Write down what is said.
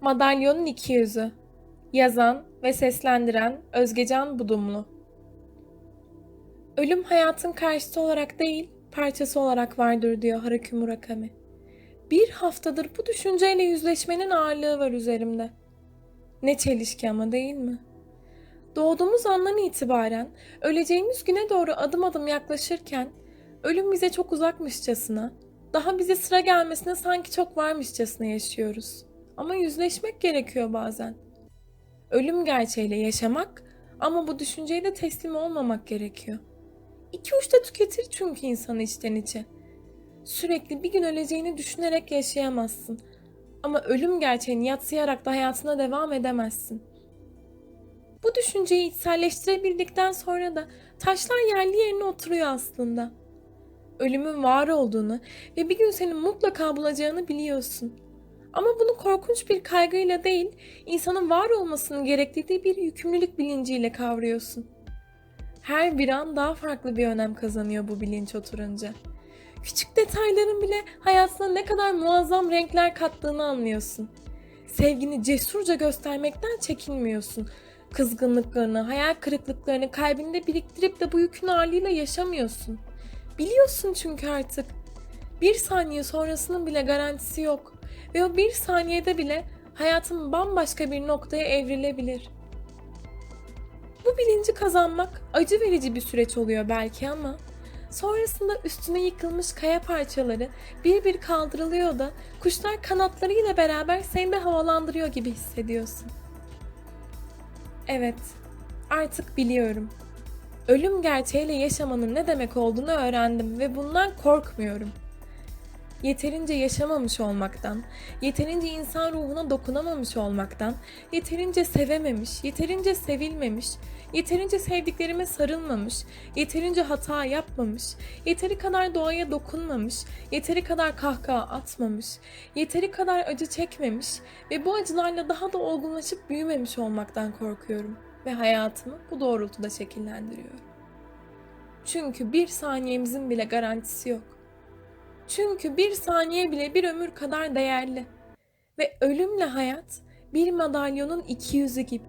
Madalyonun iki yüzü. Yazan ve seslendiren Özgecan Budumlu. Ölüm hayatın karşıtı olarak değil, parçası olarak vardır diyor Haruki Murakami. Bir haftadır bu düşünceyle yüzleşmenin ağırlığı var üzerimde. Ne çelişki ama değil mi? Doğduğumuz andan itibaren öleceğimiz güne doğru adım adım yaklaşırken ölüm bize çok uzakmışçasına, daha bize sıra gelmesine sanki çok varmışçasına yaşıyoruz. Ama yüzleşmek gerekiyor bazen. Ölüm gerçeğiyle yaşamak ama bu düşünceye de teslim olmamak gerekiyor. İki uçta tüketir çünkü insanı içten içe. Sürekli bir gün öleceğini düşünerek yaşayamazsın. Ama ölüm gerçeğini yatsıyarak da hayatına devam edemezsin. Bu düşünceyi içselleştirebildikten sonra da taşlar yerli yerine oturuyor aslında. Ölümün var olduğunu ve bir gün seni mutlaka bulacağını biliyorsun. Ama bunu korkunç bir kaygıyla değil, insanın var olmasının gerektirdiği bir yükümlülük bilinciyle kavruyorsun. Her bir an daha farklı bir önem kazanıyor bu bilinç oturunca. Küçük detayların bile hayatına ne kadar muazzam renkler kattığını anlıyorsun. Sevgini cesurca göstermekten çekinmiyorsun. Kızgınlıklarını, hayal kırıklıklarını kalbinde biriktirip de bu yükün ağırlığıyla yaşamıyorsun. Biliyorsun çünkü artık. Bir saniye sonrasının bile garantisi yok. Ve o bir saniyede bile hayatın bambaşka bir noktaya evrilebilir. Bu bilinci kazanmak acı verici bir süreç oluyor belki ama sonrasında üstüne yıkılmış kaya parçaları bir bir kaldırılıyor da kuşlar kanatlarıyla beraber seni de havalandırıyor gibi hissediyorsun. Evet, artık biliyorum. Ölüm gerçeğiyle yaşamanın ne demek olduğunu öğrendim ve bundan korkmuyorum. Yeterince yaşamamış olmaktan, yeterince insan ruhuna dokunamamış olmaktan, yeterince sevememiş, yeterince sevilmemiş, yeterince sevdiklerime sarılmamış, yeterince hata yapmamış, yeteri kadar doğaya dokunmamış, yeteri kadar kahkaha atmamış, yeteri kadar acı çekmemiş ve bu acılarla daha da olgunlaşıp büyümemiş olmaktan korkuyorum ve hayatımı bu doğrultuda şekillendiriyorum. Çünkü bir saniyemizin bile garantisi yok. Çünkü bir saniye bile bir ömür kadar değerli. Ve ölümle hayat bir madalyonun iki yüzü gibi.